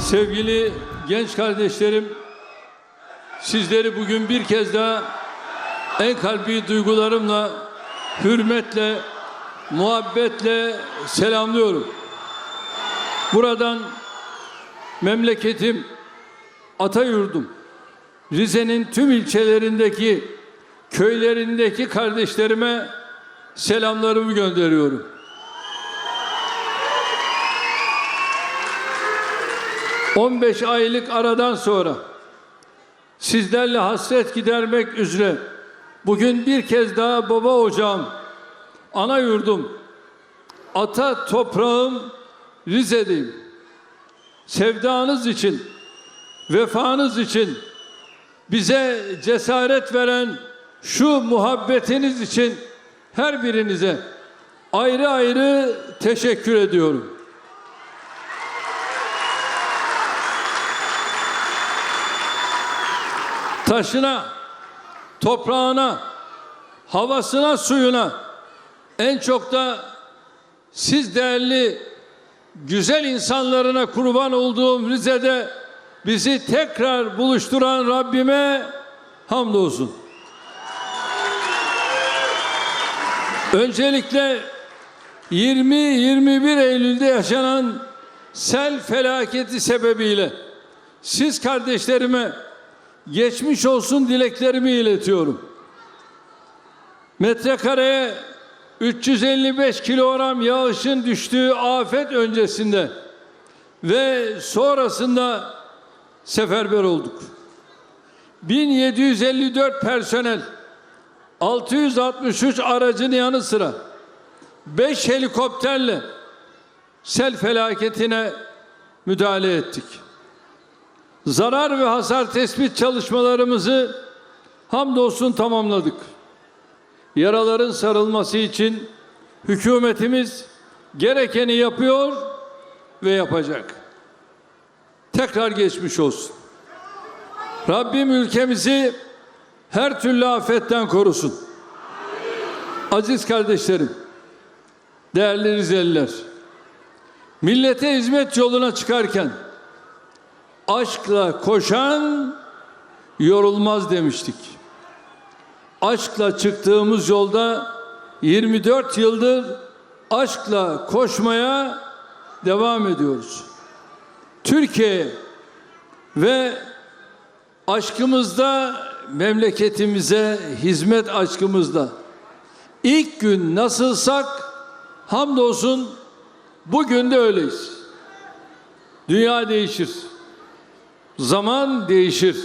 Sevgili genç kardeşlerim, sizleri bugün bir kez daha en kalbi duygularımla, hürmetle, muhabbetle selamlıyorum. Buradan memleketim, Atayurdum, Rize'nin tüm ilçelerindeki, köylerindeki kardeşlerime selamlarımı gönderiyorum. ...15 aylık aradan sonra... ...sizlerle hasret gidermek üzere... ...bugün bir kez daha baba ocağım... ...ana yurdum... ...ata toprağım... ...Rize'deyim. Sevdanız için... ...vefanız için... ...bize cesaret veren... ...şu muhabbetiniz için... ...her birinize... ...ayrı ayrı teşekkür ediyorum. Taşına, toprağına, havasına, suyuna en çok da siz değerli güzel insanlarına kurban olduğum Rize'de bizi tekrar buluşturan Rabbime hamdolsun. Öncelikle 20-21 Eylül'de yaşanan sel felaketi sebebiyle siz kardeşlerime geçmiş olsun dileklerimi iletiyorum. Metrekareye 355 kilogram yağışın düştüğü afet öncesinde ve sonrasında seferber olduk. 1754 personel, 663 aracın yanı sıra 5 helikopterle sel felaketine müdahale ettik zarar ve hasar tespit çalışmalarımızı hamdolsun tamamladık. Yaraların sarılması için hükümetimiz gerekeni yapıyor ve yapacak. Tekrar geçmiş olsun. Rabbim ülkemizi her türlü afetten korusun. Aziz kardeşlerim, değerli Rizeliler, millete hizmet yoluna çıkarken aşkla koşan yorulmaz demiştik. Aşkla çıktığımız yolda 24 yıldır aşkla koşmaya devam ediyoruz. Türkiye ve aşkımızda memleketimize hizmet aşkımızda ilk gün nasılsak hamdolsun bugün de öyleyiz. Dünya değişir. Zaman değişir.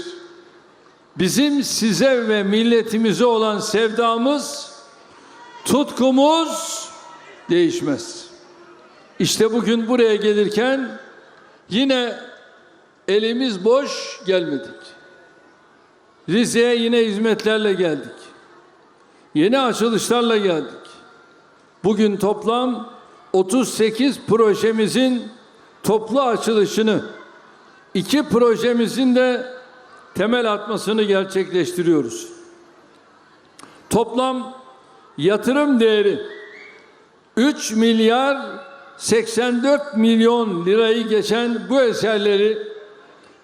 Bizim size ve milletimize olan sevdamız, tutkumuz değişmez. İşte bugün buraya gelirken yine elimiz boş gelmedik. Rize'ye yine hizmetlerle geldik. Yeni açılışlarla geldik. Bugün toplam 38 projemizin toplu açılışını iki projemizin de temel atmasını gerçekleştiriyoruz. Toplam yatırım değeri 3 milyar 84 milyon lirayı geçen bu eserleri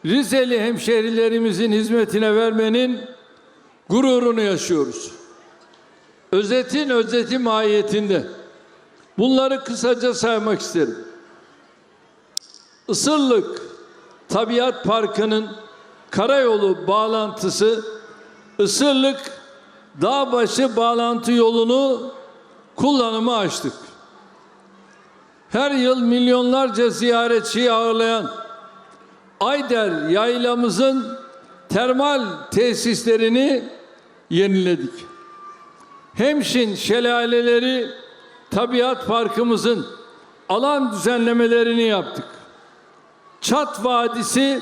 Rizeli hemşehrilerimizin hizmetine vermenin gururunu yaşıyoruz. Özetin özeti mahiyetinde bunları kısaca saymak isterim. Isırlık Tabiat Parkı'nın karayolu bağlantısı Isırlık Dağbaşı bağlantı yolunu kullanıma açtık. Her yıl milyonlarca ziyaretçiyi ağırlayan Ayder yaylamızın termal tesislerini yeniledik. Hemşin şelaleleri tabiat parkımızın alan düzenlemelerini yaptık. Çat Vadisi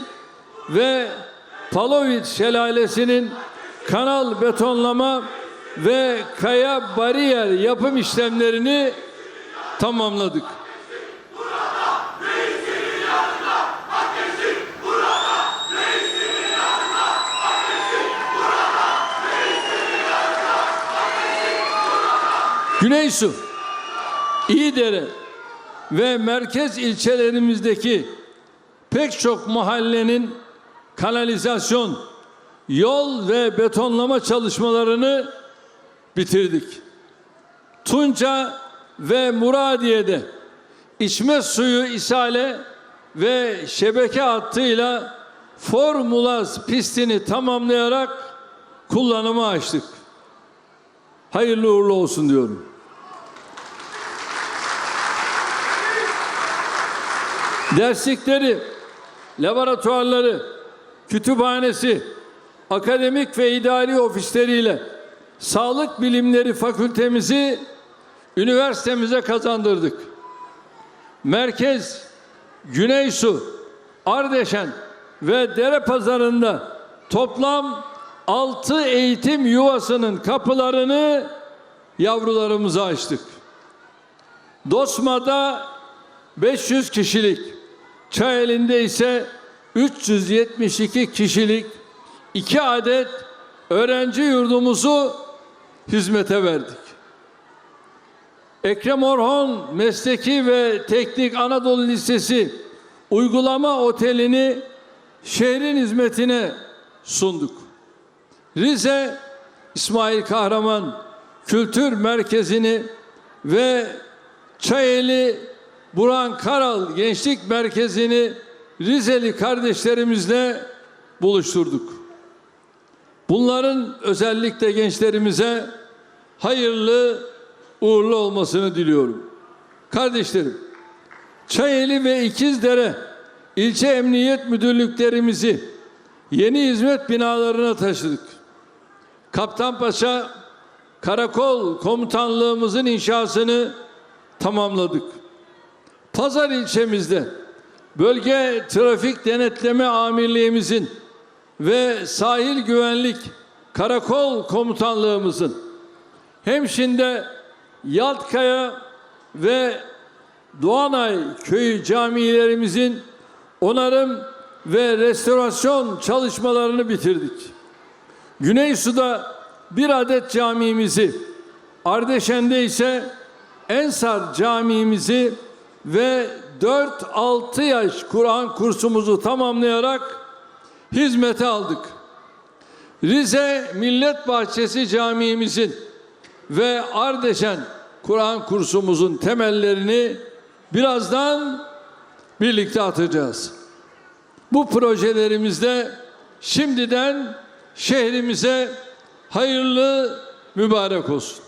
ve Palovit Şelalesi'nin kanal betonlama ve kaya bariyer yapım işlemlerini tamamladık. Güneysu, İyidere ve merkez ilçelerimizdeki pek çok mahallenin kanalizasyon, yol ve betonlama çalışmalarını bitirdik. Tunca ve Muradiye'de içme suyu ishale ve şebeke hattıyla Formulaz pistini tamamlayarak kullanıma açtık. Hayırlı uğurlu olsun diyorum. Derslikleri, laboratuvarları, kütüphanesi, akademik ve idari ofisleriyle sağlık bilimleri fakültemizi üniversitemize kazandırdık. Merkez, Güneysu, Ardeşen ve Dere Pazarı'nda toplam 6 eğitim yuvasının kapılarını yavrularımıza açtık. Dosma'da 500 kişilik, Çayeli'nde ise 372 kişilik iki adet öğrenci yurdumuzu hizmete verdik. Ekrem Orhon Mesleki ve Teknik Anadolu Lisesi uygulama otelini şehrin hizmetine sunduk. Rize İsmail Kahraman Kültür Merkezi'ni ve Çayeli Burhan Karal Gençlik Merkezi'ni Rizeli kardeşlerimizle buluşturduk. Bunların özellikle gençlerimize hayırlı uğurlu olmasını diliyorum. Kardeşlerim, Çayeli ve İkizdere ilçe emniyet müdürlüklerimizi yeni hizmet binalarına taşıdık. Kaptanpaşa Karakol Komutanlığımızın inşasını tamamladık. Pazar ilçemizde bölge trafik denetleme amirliğimizin ve sahil güvenlik karakol komutanlığımızın Hemşin'de Yaltkaya ve Doğanay köyü camilerimizin onarım ve restorasyon çalışmalarını bitirdik. Güneysu'da bir adet camimizi, Ardeşen'de ise Ensar camimizi ve 4-6 yaş Kur'an kursumuzu tamamlayarak hizmete aldık. Rize Millet Bahçesi Camiimizin ve Ardeşen Kur'an kursumuzun temellerini birazdan birlikte atacağız. Bu projelerimizde şimdiden şehrimize hayırlı mübarek olsun.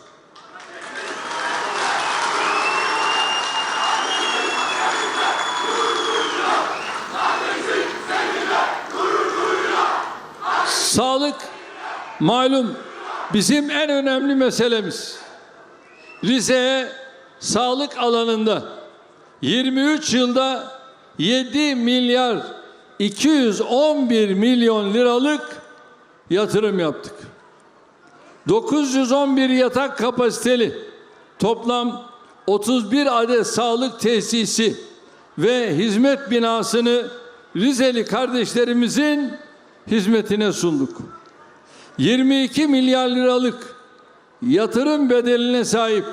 Sağlık malum bizim en önemli meselemiz. Rize'ye sağlık alanında 23 yılda 7 milyar 211 milyon liralık yatırım yaptık. 911 yatak kapasiteli toplam 31 adet sağlık tesisi ve hizmet binasını Rizeli kardeşlerimizin hizmetine sunduk. 22 milyar liralık yatırım bedeline sahip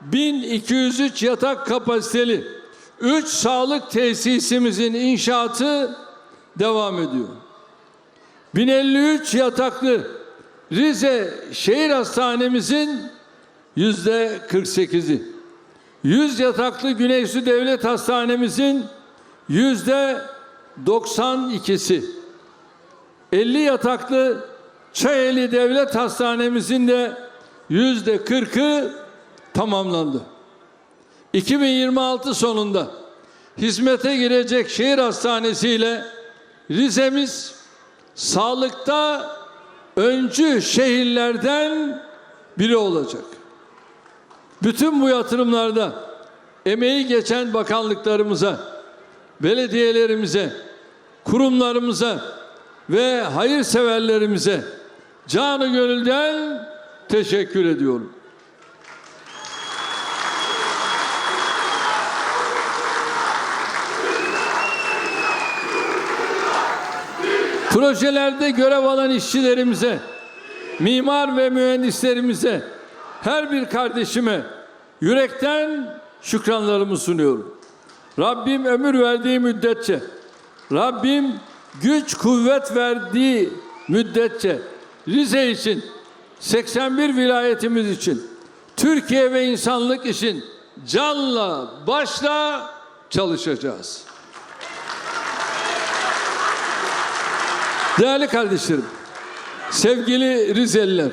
1203 yatak kapasiteli 3 sağlık tesisimizin inşaatı devam ediyor. 1053 yataklı Rize Şehir Hastanemizin yüzde 48'i. 100 yataklı Güneysu Devlet Hastanemizin yüzde 92'si. 50 yataklı Çayeli Devlet Hastanemizin de yüzde 40'ı tamamlandı. 2026 sonunda hizmete girecek şehir hastanesi ile Rize'miz sağlıkta öncü şehirlerden biri olacak. Bütün bu yatırımlarda emeği geçen bakanlıklarımıza, belediyelerimize, kurumlarımıza ve hayırseverlerimize canı gönülden teşekkür ediyorum. Projelerde görev alan işçilerimize, mimar ve mühendislerimize, her bir kardeşime yürekten şükranlarımı sunuyorum. Rabbim ömür verdiği müddetçe Rabbim güç kuvvet verdiği müddetçe Rize için 81 vilayetimiz için Türkiye ve insanlık için canla başla çalışacağız. Değerli kardeşlerim, sevgili Rizeliler,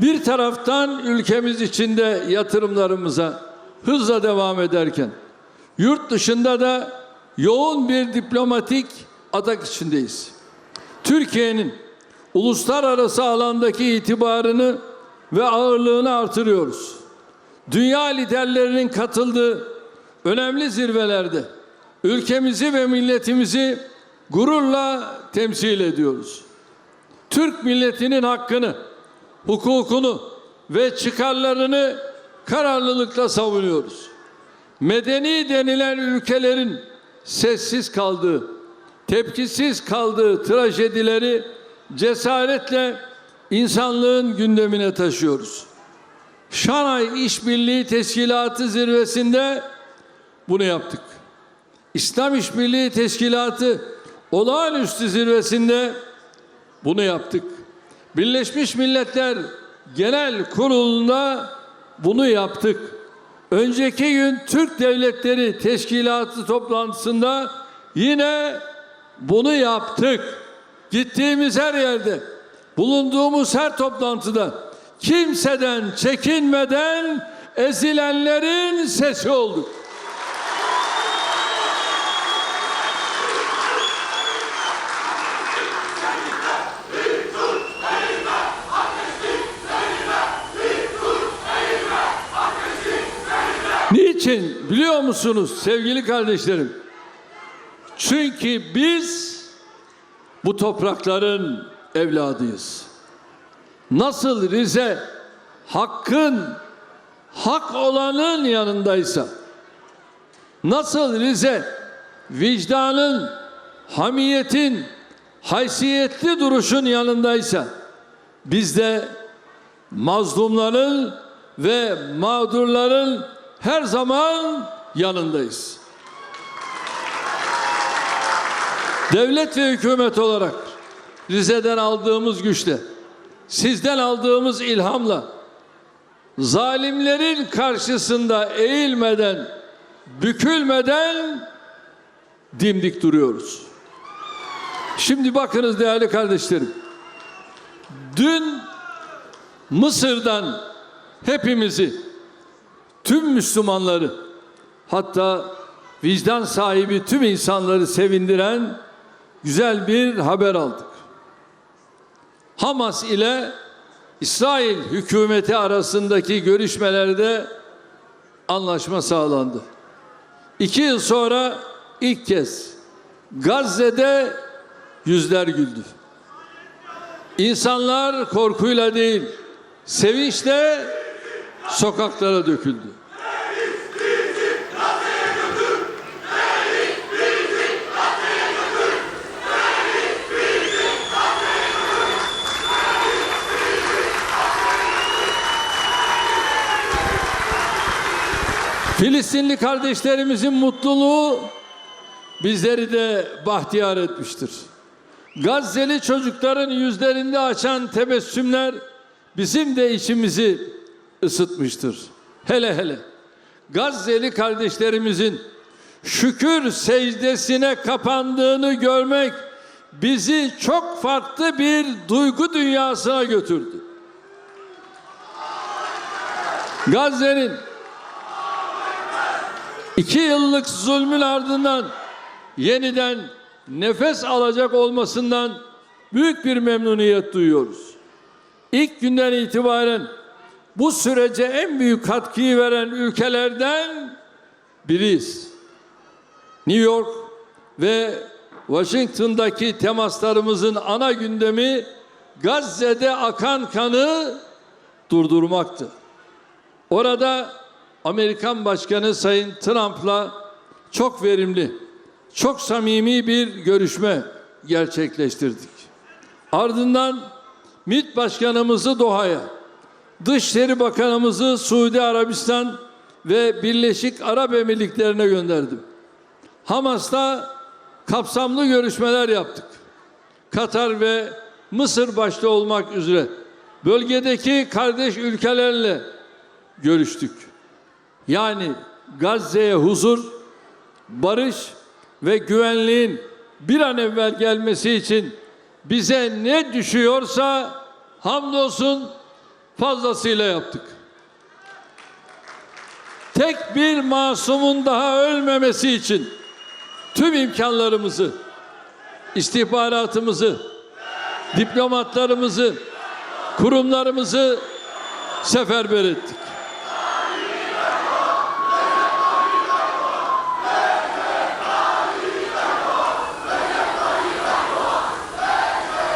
bir taraftan ülkemiz içinde yatırımlarımıza hızla devam ederken, yurt dışında da yoğun bir diplomatik atak içindeyiz. Türkiye'nin uluslararası alandaki itibarını ve ağırlığını artırıyoruz. Dünya liderlerinin katıldığı önemli zirvelerde ülkemizi ve milletimizi gururla temsil ediyoruz. Türk milletinin hakkını, hukukunu ve çıkarlarını kararlılıkla savunuyoruz. Medeni denilen ülkelerin sessiz kaldığı, tepkisiz kaldığı trajedileri cesaretle insanlığın gündemine taşıyoruz. Şanghay İşbirliği Teşkilatı zirvesinde bunu yaptık. İslam İşbirliği Teşkilatı olağanüstü zirvesinde bunu yaptık. Birleşmiş Milletler Genel Kurulu'nda bunu yaptık. Önceki gün Türk Devletleri Teşkilatı toplantısında yine bunu yaptık. Gittiğimiz her yerde, bulunduğumuz her toplantıda kimseden çekinmeden ezilenlerin sesi olduk. Niçin biliyor musunuz sevgili kardeşlerim? Çünkü biz bu toprakların evladıyız. Nasıl Rize hakkın hak olanın yanındaysa nasıl Rize vicdanın hamiyetin haysiyetli duruşun yanındaysa biz de mazlumların ve mağdurların her zaman yanındayız. Devlet ve hükümet olarak Rize'den aldığımız güçle, sizden aldığımız ilhamla zalimlerin karşısında eğilmeden, bükülmeden dimdik duruyoruz. Şimdi bakınız değerli kardeşlerim. Dün Mısır'dan hepimizi, tüm Müslümanları, hatta vicdan sahibi tüm insanları sevindiren güzel bir haber aldık. Hamas ile İsrail hükümeti arasındaki görüşmelerde anlaşma sağlandı. İki yıl sonra ilk kez Gazze'de yüzler güldü. İnsanlar korkuyla değil, sevinçle sokaklara döküldü. Filistinli kardeşlerimizin mutluluğu bizleri de bahtiyar etmiştir. Gazze'li çocukların yüzlerinde açan tebessümler bizim de içimizi ısıtmıştır. Hele hele Gazze'li kardeşlerimizin şükür secdesine kapandığını görmek bizi çok farklı bir duygu dünyasına götürdü. Gazze'nin iki yıllık zulmün ardından yeniden nefes alacak olmasından büyük bir memnuniyet duyuyoruz. İlk günden itibaren bu sürece en büyük katkıyı veren ülkelerden biriyiz. New York ve Washington'daki temaslarımızın ana gündemi Gazze'de akan kanı durdurmaktı. Orada Amerikan Başkanı Sayın Trump'la çok verimli, çok samimi bir görüşme gerçekleştirdik. Ardından MİT Başkanımızı Doha'ya, Dışişleri Bakanımızı Suudi Arabistan ve Birleşik Arap Emirlikleri'ne gönderdim. Hamas'ta kapsamlı görüşmeler yaptık. Katar ve Mısır başta olmak üzere bölgedeki kardeş ülkelerle görüştük. Yani Gazze'ye huzur, barış ve güvenliğin bir an evvel gelmesi için bize ne düşüyorsa hamdolsun fazlasıyla yaptık. Tek bir masumun daha ölmemesi için tüm imkanlarımızı, istihbaratımızı, diplomatlarımızı, kurumlarımızı seferber ettik.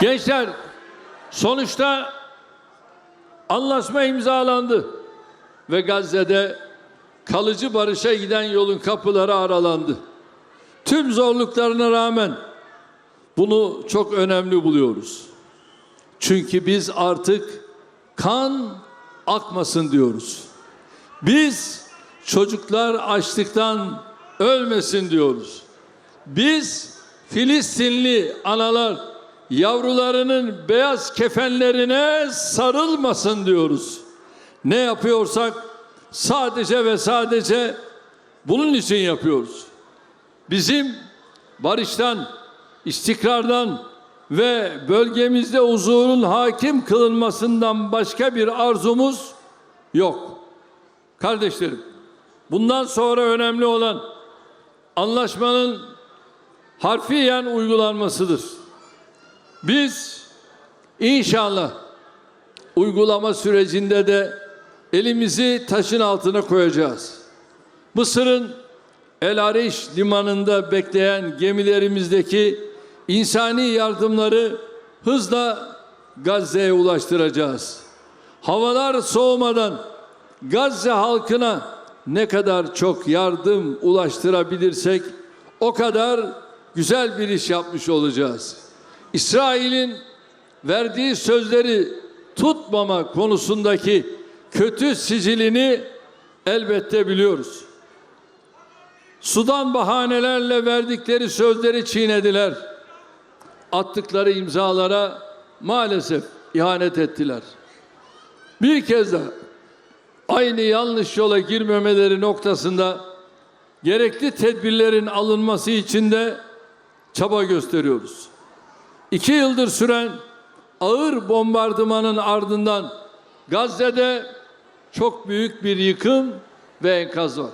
Gençler sonuçta anlaşma imzalandı ve Gazze'de kalıcı barışa giden yolun kapıları aralandı. Tüm zorluklarına rağmen bunu çok önemli buluyoruz. Çünkü biz artık kan akmasın diyoruz. Biz çocuklar açlıktan ölmesin diyoruz. Biz Filistinli analar yavrularının beyaz kefenlerine sarılmasın diyoruz. Ne yapıyorsak sadece ve sadece bunun için yapıyoruz. Bizim barıştan, istikrardan ve bölgemizde huzurun hakim kılınmasından başka bir arzumuz yok. Kardeşlerim, bundan sonra önemli olan anlaşmanın harfiyen uygulanmasıdır. Biz inşallah uygulama sürecinde de elimizi taşın altına koyacağız. Mısır'ın El Ariş limanında bekleyen gemilerimizdeki insani yardımları hızla Gazze'ye ulaştıracağız. Havalar soğumadan Gazze halkına ne kadar çok yardım ulaştırabilirsek o kadar güzel bir iş yapmış olacağız. İsrail'in verdiği sözleri tutmama konusundaki kötü sicilini elbette biliyoruz. Sudan bahanelerle verdikleri sözleri çiğnediler. Attıkları imzalara maalesef ihanet ettiler. Bir kez daha aynı yanlış yola girmemeleri noktasında gerekli tedbirlerin alınması için de çaba gösteriyoruz. İki yıldır süren ağır bombardımanın ardından Gazze'de çok büyük bir yıkım ve enkaz var.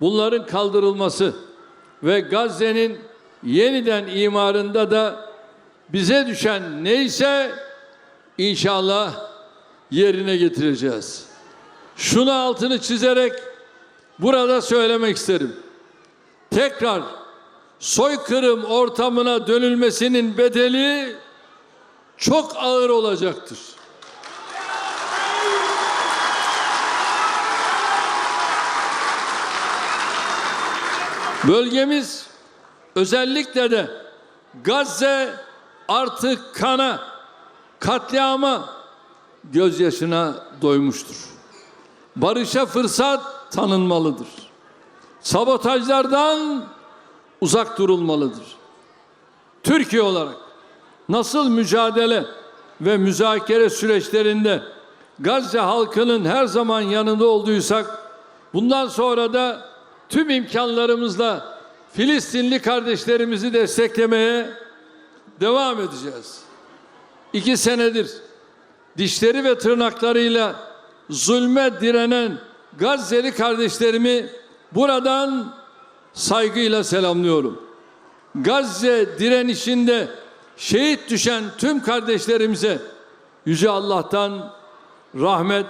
Bunların kaldırılması ve Gazze'nin yeniden imarında da bize düşen neyse inşallah yerine getireceğiz. Şunu altını çizerek burada söylemek isterim. Tekrar soykırım ortamına dönülmesinin bedeli çok ağır olacaktır. Bölgemiz özellikle de Gazze artık kana, katliama, gözyaşına doymuştur. Barışa fırsat tanınmalıdır. Sabotajlardan uzak durulmalıdır. Türkiye olarak nasıl mücadele ve müzakere süreçlerinde Gazze halkının her zaman yanında olduysak bundan sonra da tüm imkanlarımızla Filistinli kardeşlerimizi desteklemeye devam edeceğiz. İki senedir dişleri ve tırnaklarıyla zulme direnen Gazze'li kardeşlerimi buradan saygıyla selamlıyorum. Gazze direnişinde şehit düşen tüm kardeşlerimize Yüce Allah'tan rahmet,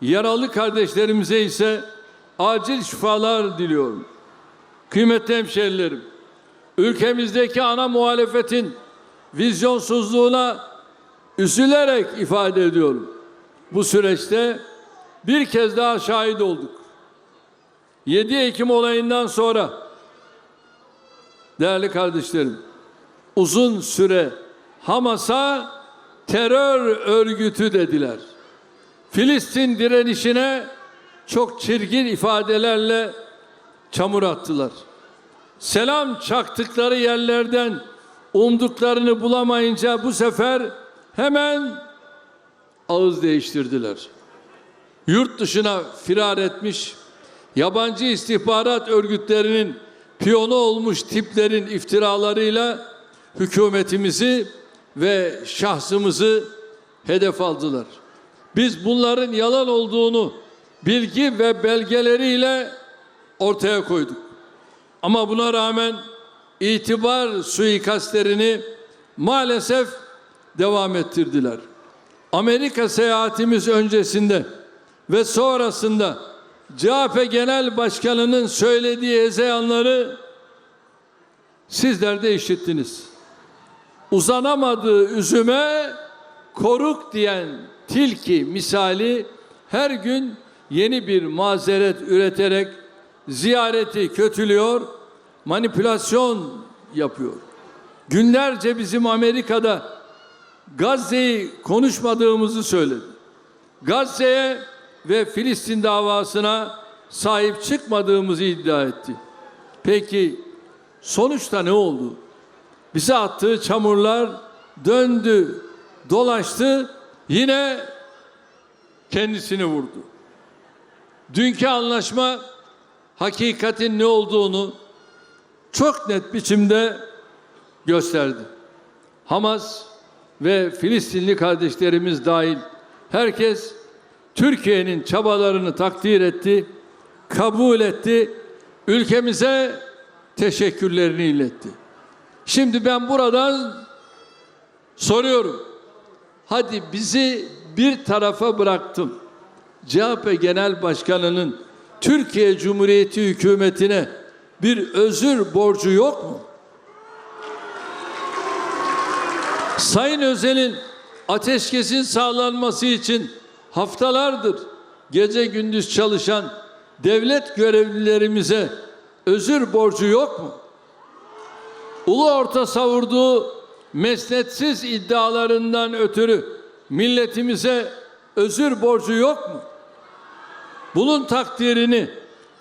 yaralı kardeşlerimize ise acil şifalar diliyorum. Kıymetli hemşehrilerim, ülkemizdeki ana muhalefetin vizyonsuzluğuna üzülerek ifade ediyorum. Bu süreçte bir kez daha şahit olduk. 7 Ekim olayından sonra değerli kardeşlerim uzun süre Hamas'a terör örgütü dediler. Filistin direnişine çok çirkin ifadelerle çamur attılar. selam çaktıkları yerlerden umduklarını bulamayınca bu sefer hemen ağız değiştirdiler. Yurt dışına firar etmiş, yabancı istihbarat örgütlerinin piyonu olmuş tiplerin iftiralarıyla hükümetimizi ve şahsımızı hedef aldılar. Biz bunların yalan olduğunu bilgi ve belgeleriyle ortaya koyduk. Ama buna rağmen itibar suikastlerini maalesef devam ettirdiler. Amerika seyahatimiz öncesinde ve sonrasında CHP Genel Başkanı'nın söylediği hezeyanları sizler de işittiniz. Uzanamadığı üzüme koruk diyen tilki misali her gün yeni bir mazeret üreterek ziyareti kötülüyor, manipülasyon yapıyor. Günlerce bizim Amerika'da Gazze'yi konuşmadığımızı söyledi. Gazze'ye ve Filistin davasına sahip çıkmadığımızı iddia etti. Peki sonuçta ne oldu? Bize attığı çamurlar döndü, dolaştı, yine kendisini vurdu. Dünkü anlaşma hakikatin ne olduğunu çok net biçimde gösterdi. Hamas ve Filistinli kardeşlerimiz dahil herkes Türkiye'nin çabalarını takdir etti, kabul etti, ülkemize teşekkürlerini iletti. Şimdi ben buradan soruyorum. Hadi bizi bir tarafa bıraktım. CHP Genel Başkanı'nın Türkiye Cumhuriyeti hükümetine bir özür borcu yok mu? Sayın Özel'in ateşkesin sağlanması için haftalardır gece gündüz çalışan devlet görevlilerimize özür borcu yok mu? Ulu orta savurduğu mesnetsiz iddialarından ötürü milletimize özür borcu yok mu? Bunun takdirini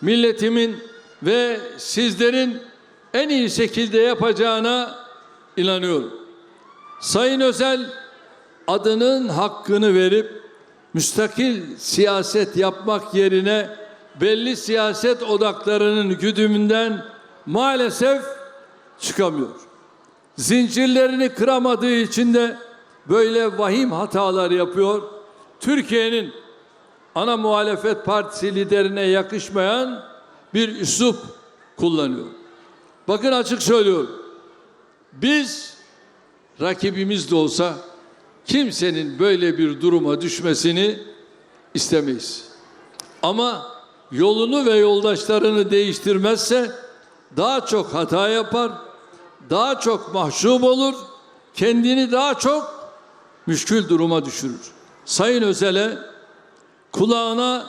milletimin ve sizlerin en iyi şekilde yapacağına inanıyorum. Sayın Özel adının hakkını verip müstakil siyaset yapmak yerine belli siyaset odaklarının güdümünden maalesef çıkamıyor. Zincirlerini kıramadığı için de böyle vahim hatalar yapıyor. Türkiye'nin ana muhalefet partisi liderine yakışmayan bir üslup kullanıyor. Bakın açık söylüyorum. Biz rakibimiz de olsa kimsenin böyle bir duruma düşmesini istemeyiz. Ama yolunu ve yoldaşlarını değiştirmezse daha çok hata yapar, daha çok mahcup olur, kendini daha çok müşkül duruma düşürür. Sayın Özel'e kulağına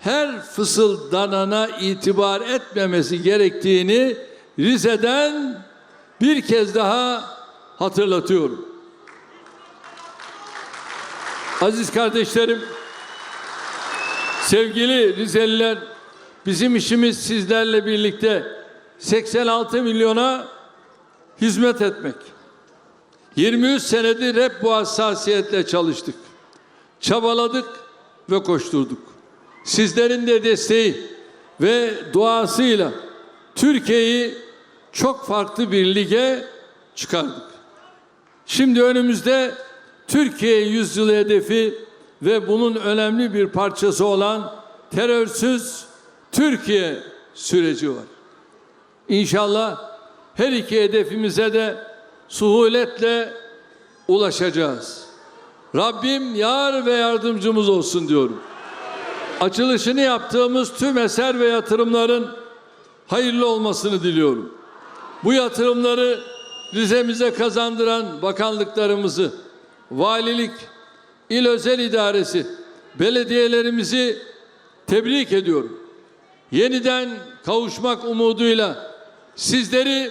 her fısıldanana itibar etmemesi gerektiğini Rize'den bir kez daha hatırlatıyorum. Aziz kardeşlerim, sevgili Rizeliler, bizim işimiz sizlerle birlikte 86 milyona hizmet etmek. 23 senedir hep bu hassasiyetle çalıştık. Çabaladık ve koşturduk. Sizlerin de desteği ve duasıyla Türkiye'yi çok farklı bir lige çıkardık. Şimdi önümüzde Türkiye yüzyılı hedefi ve bunun önemli bir parçası olan terörsüz Türkiye süreci var. İnşallah her iki hedefimize de suhuletle ulaşacağız. Rabbim yar ve yardımcımız olsun diyorum. Açılışını yaptığımız tüm eser ve yatırımların hayırlı olmasını diliyorum. Bu yatırımları Rize'mize kazandıran bakanlıklarımızı, valilik, il özel idaresi, belediyelerimizi tebrik ediyorum. Yeniden kavuşmak umuduyla sizleri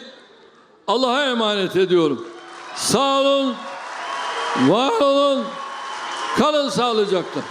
Allah'a emanet ediyorum. Sağ olun, var olun, kalın sağlıcakla.